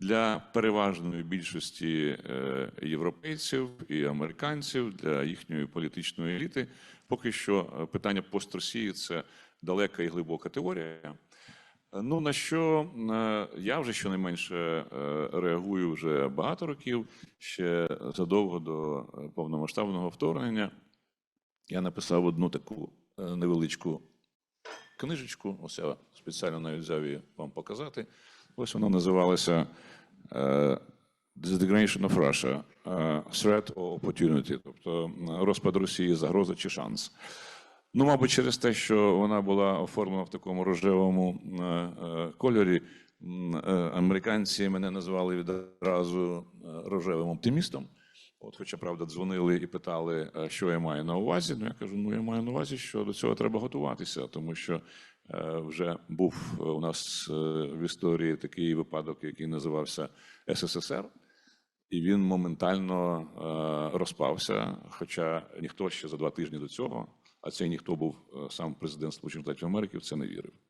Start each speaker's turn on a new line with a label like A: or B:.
A: для переважної більшості е, європейців і американців, для їхньої політичної еліти, поки що е, питання пост-Росії це далека і глибока теорія. Ну на що е, я вже щонайменше реагую вже багато років, ще задовго до повномасштабного вторгнення. Я написав одну таку невеличку книжечку. Ось спеціально навіть взяв її вам показати. Ось вона називалася е, Disintegration of Russia е, Threat or Opportunity, тобто розпад Росії, загроза чи шанс. Ну, мабуть, через те, що вона була оформлена в такому рожевому е, кольорі, американці мене назвали відразу рожевим оптимістом. От, хоча, правда, дзвонили і питали, що я маю на увазі. Ну, я кажу, ну я маю на увазі, що до цього треба готуватися, тому що вже був е, у нас е, в історії такий випадок, який називався СССР. І він моментально е, розпався. Хоча ніхто ще за два тижні до цього, а цей ніхто був е, сам президент Сполучених Штатів Америки, в це не вірив.